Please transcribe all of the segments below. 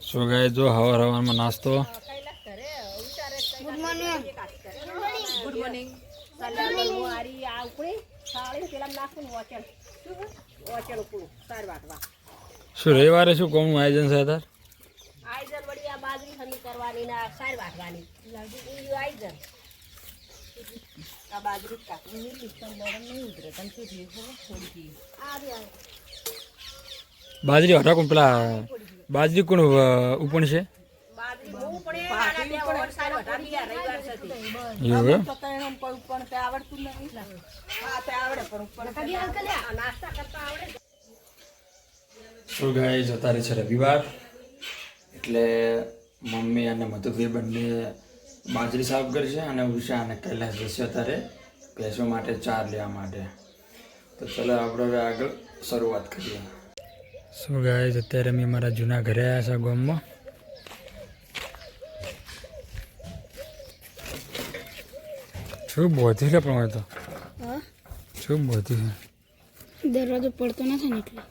સો ગાય જો હવાર હવારમાં નાસ્તો. ગુડ મોર્નિંગ ગુડ મોર્નિંગ આરી આ શું રવિવારે શું કોમનું આયોજન છે અત્યારે? આઈજન વળી આ બાજરી હમી કરવાની ને સાર વાટવાની. આ બાજરી કાપી નીલી પણ નરમ નહીં ઉતરે. તમે શું થયું થોડી આ બાજરી હટા કોણ પેલા બાજરી કોણ ઉપણ છે ગાય અત્યારે છે રવિવાર. એટલે મમ્મી અને મધુભાઈ બંને બાજરી સાફ કરશે અને ઉષા અને કૈલાસ જશે અત્યારે ભેંસો માટે ચાર લેવા માટે. તો ચલો, આપણે હવે આગળ શરૂઆત કરીએ. સો ગાય અત્યારે અમે મારા જૂના ઘરે આવ્યા છે ગામમાં. શું બોધી છે પણ તો? શું બોધી છે? દરવાજો પડતો નથી ને એટલે.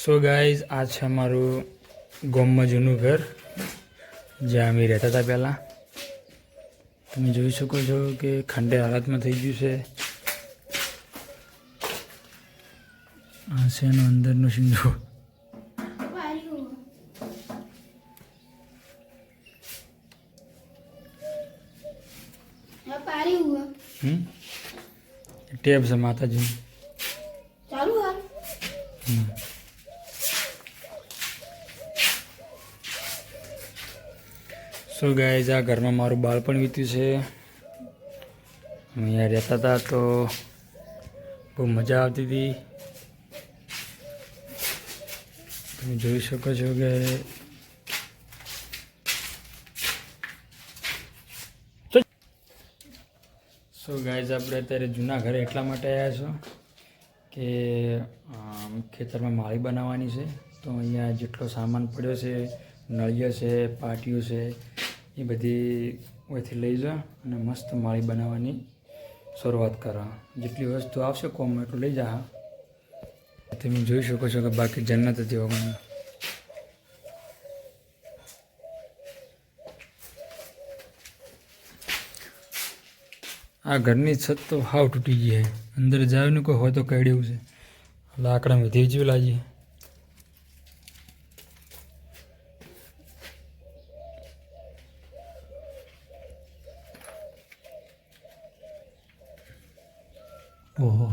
સો ગાઈઝ આ છે અમારું ગામમાં જૂનું ઘર. જ્યાં અમે રહેતા હતા પહેલાં. તમે જોઈ શકો છો કે ખંડે હાલતમાં થઈ ગયું છે. આ છે એનો અંદરનું હમ? ટેબ છે માતાજી ચાલુ હાલ સો ગાય આ ઘરમાં મારું બાળપણ વીત્યું છે. અહીંયા રહેતા હતા તો બહુ મજા આવતી હતી. તમે જોઈ શકો છો કે સો ગાઈઝ આપણે અત્યારે જૂના ઘરે એટલા માટે આવ્યા છો કે ખેતરમાં માળી બનાવવાની છે. તો અહીંયા જેટલો સામાન પડ્યો છે, નળિયો છે, પાટિયું છે એ બધી અહીંથી લઈ જા અને મસ્ત માળી બનાવવાની શરૂઆત કરા. જેટલી વસ્તુ આવશે કોમ એટલું લઈ જા. તમે જોઈ શકો છો કે બાકી જન્નત હતી વગર આ ઘરની છત તો હાવ તૂટી ગઈ છે અંદર જાવ ને કોઈ હોય તો કડ્યું છે. લાકડા વધી જેવું લાગી. ઓહો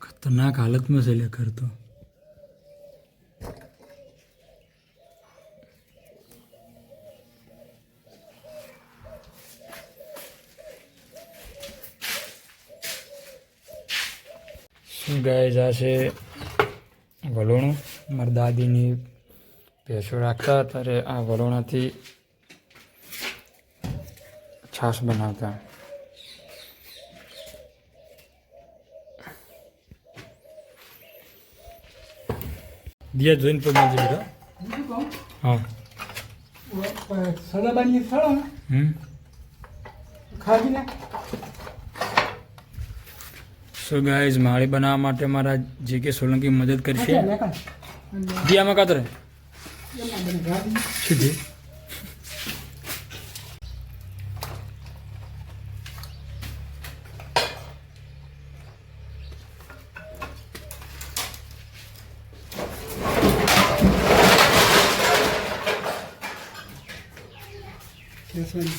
ખતરનાક હાલતમાં છે લે શું ગાય છે વલોણું મારા દાદીની ભેંસો રાખતા ત્યારે આ વલોણાથી છાશ બનાવતા દિયા જોઈને પગ મજી બેટા હા. સદાબાની સ્થળો ને હમ. ખાવી ને? સો ગાઈઝ માળી બનાવવા માટે મારા જે કે સોલંકી મદદ કરશે. દિયામાં કાતરે સીધી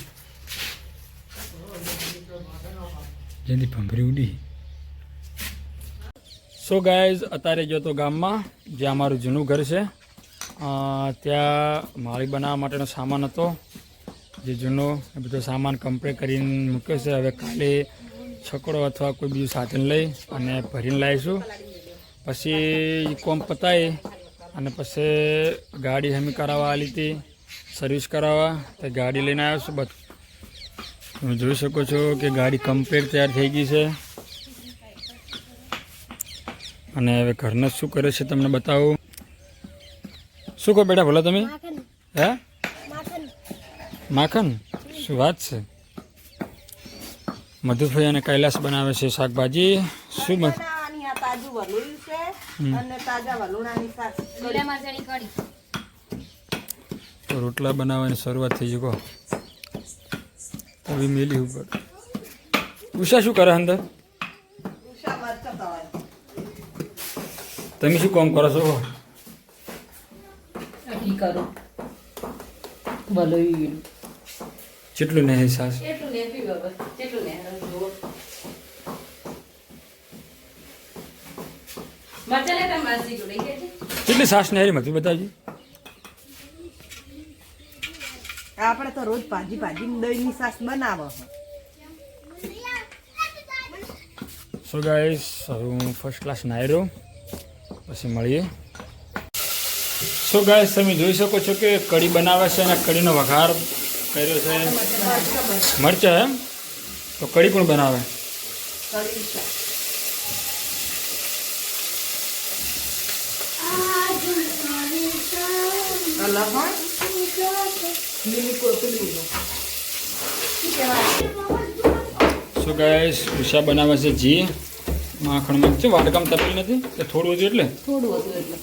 જેની ભંભરી ઉડી. સો ગાઈઝ અત્યારે ગયો તો ગામમાં, જ્યાં અમારું જૂનું ઘર છે. ત્યાં માળી બનાવવા માટેનો સામાન હતો. જે જૂનો એ બધો સામાન કમ્પ્લીટ કરીને મૂક્યો છે. હવે કાલે છકડો અથવા કોઈ બીજું સાધન લઈ અને ભરીને લાવીશું. પછી કોમ પતાવી અને પછી ગાડી હમી કરાવવા હતી. સર્વિસ કરાવવા તો ગાડી લઈને આવ્યો છું બસ તમે જોઈ શકો છો કે ગાડી કમ્પ્લીટ તૈયાર થઈ ગઈ છે. અને હવે ઘરને શું કરે છે તમને બતાવું. શું કહો બેટા ભલા તમે? હે? માખણ માખણ શું વાત છે? મધુભાઈ અને કૈલાસ બનાવે છે શાકભાજી. શું બન તાજું વલું છે અને તાજા વલુણાની શાક. તો રોટલા બનાવવાની શરૂઆત થઈ જકો હવે મેલી ઉપર. ઉષા શું કરે અંદર. તમે શું કામ કરો છો કરું. વલું કેટલું નહીં સાસ? લેતા માસી જોડે કેટલી સાસ નહેરી મતી બતાવજી આપણે તો રોજ ભાજી ભાજી દહીંની સાસ બનાવો સો ગાઈસ હું ફર્સ્ટ ક્લાસ નાહી રહ્યો પછી મળીએ. સો ગાઈસ તમે જોઈ શકો છો કે કઢી બનાવે છે અને કઢીનો વઘાર કર્યો છે. મરચાં એમ તો કઢી પણ બનાવે? લસણ લીલી કોથળી સો ગાઈસ ઉષા બનાવે છે જી માખણમાં છે વાટકામ તપેલ નથી? કે થોડું હતું એટલે? થોડું હતું એટલે.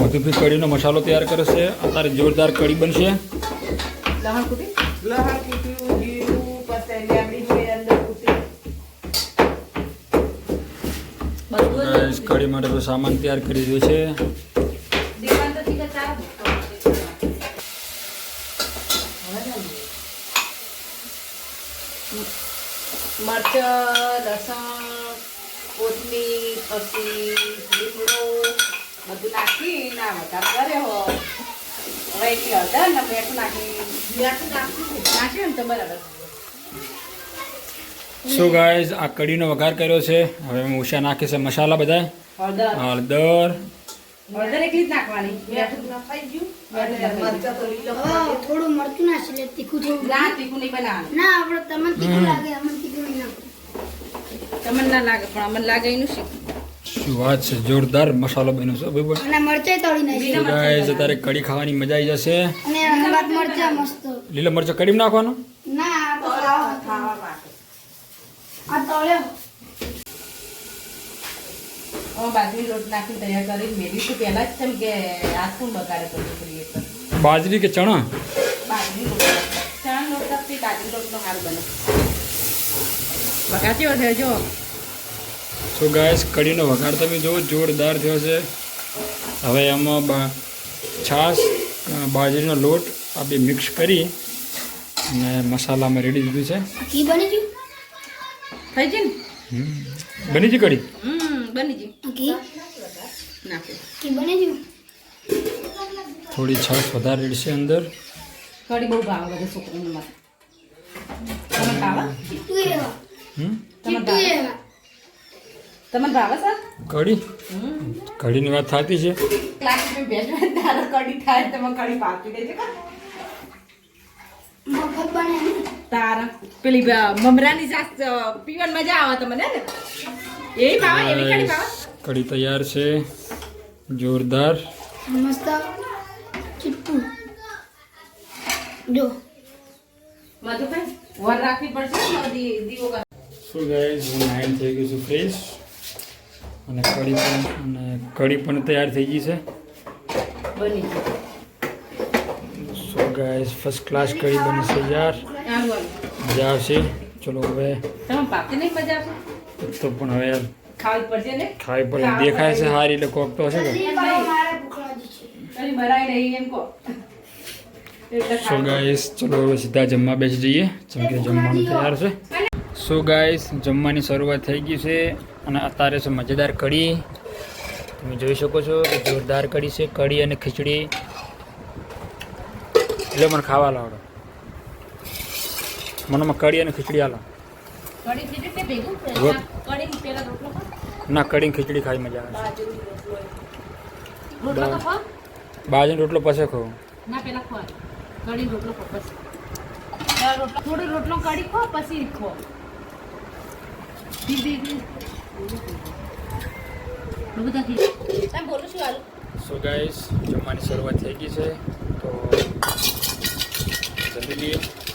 મધુભી કઢીનો મસાલો તૈયાર કરે છે. અત્યારે જોરદાર કઢી બનશે. લહણ કુટી? લહણ કૂટ્યું જીરું પછી લેમડી અંદર કૂટી. કઢી માટે તો સામાન તૈયાર કરી દીધો છે દીવાન તો ઠીક ચાર મરચ લસણ કોથમીર પછી લીમડો બધું નાખી ના વઘાર કર્યો હવે એટલી હળદર ને મીઠું નાખી. મીઠું નાખ્યું નાખ્યું ને તો બરાબર સો ગાઈઝ આ કઢીનો વઘાર કર્યો છે. હવે હું ઉષા નાખીશ છે મસાલા બધા હળદર. હળદર. હળદર એકલી જ નાખવાની. મીઠું નખાઈ ગયું. અને તો લીલો થોડું મરચું નાખી લે તીખું જેવું ના તીખું નહીં બનાવવાનું. ના આપણે તમને તીખું લાગે અમને તમને ના લાગે પણ અમને લાગે એનું શું વાત છે જોરદાર મસાલો બન્યો છે બરાબર? અને મરચાં તળી નાખી. ગાઈસ અત્યારે કઢી ખાવાની મજા આવી જશે. અને હંગાત મરચાં મસ્ત. લીલા મરચાં કઢીમાં નાખવાનું? ના આ તો ખાવા ખાવા માટે. આ તળ્યો. અમે બાજરી લોટ નાખી તૈયાર કરી મેલી તો પહેલા જ તેમ કે આ શું બગાડે કરીએ બાજરી કે ચણા? બાજરી લોટ. ચણા લોટ બાજરી લોટનો હાર બને. બગાડ્યો છે જો સો ગાઈસ કઢીનો વઘાર તમે જુઓ જોરદાર થયો છે. હવે એમાં છાશ બાજરીનો લોટ આ બે મિક્સ કરી અને મસાલામાં રેડી દીધું છે. ઘી બની ગયું? થઈ ગયું ને? હમ. બની ગઈ કઢી? હમ બની ગઈ. ઘી બની ગયું? થોડી છાશ વધારે રેડશે અંદર. કઢી બહુ ભાવે બધા છોકરાને મારે તમને ભાવે સર કઢી? હમ. કઢીની વાત થતી છે. ક્લાસ બેસવા તારો કઢી થાય તમે કઢી પાકી દેજો. તારા. પેલી મમરાની સાસ પીવાની મજા આવે તમને ને? એવી ભાવે? એવી કઢી ભાવે? કઢી તૈયાર છે. જોરદાર. મસ્ત ચીટું જો. મધુભાઈ વર રાખવી પડશે ને? મારો દી- દીવો શું ગાઈઝ હું નાઇન થઈ ગયું છું ફ્રેશ અને કઢી પણ અને કઢી પણ તૈયાર થઈ ગઈ છે. બની સો ગાઈઝ ફર્સ્ટ ક્લાસ કઢી બની છે યાર. મજા આવશે. ચલો હવે તો પણ હવે યાર ખાવી પડશે પડે. દેખાય છે સારી એટલે કોક તો હશે સો ગાઈઝ ચલો હવે સીધા જમવા બેસી જઈએ. ચમકે જમવાનું તૈયાર છે. સો ગાઈઝ જમવાની શરૂઆત થઈ ગઈ છે અને અત્યારે છે મજેદાર કઢી. તમે જોઈ શકો છો કે જોરદાર કઢી છે કઢી અને ખીચડી. એટલે મને ખાવા લાવડો મનમાં કઢી અને ખીચડી આલો. ના કઢી ખીચડી ખાઈ મજા આવે બાજરી રોટલો ખા પછી ખાઉં. ના પેલા ખો કઢી રોટલો પછી. રોટલો થોડો રોટલો કઢી ખો પછી ખો સો ગાઈસ જમવાની શરૂઆત થઈ ગઈ છે તો જલ્દી લઈએ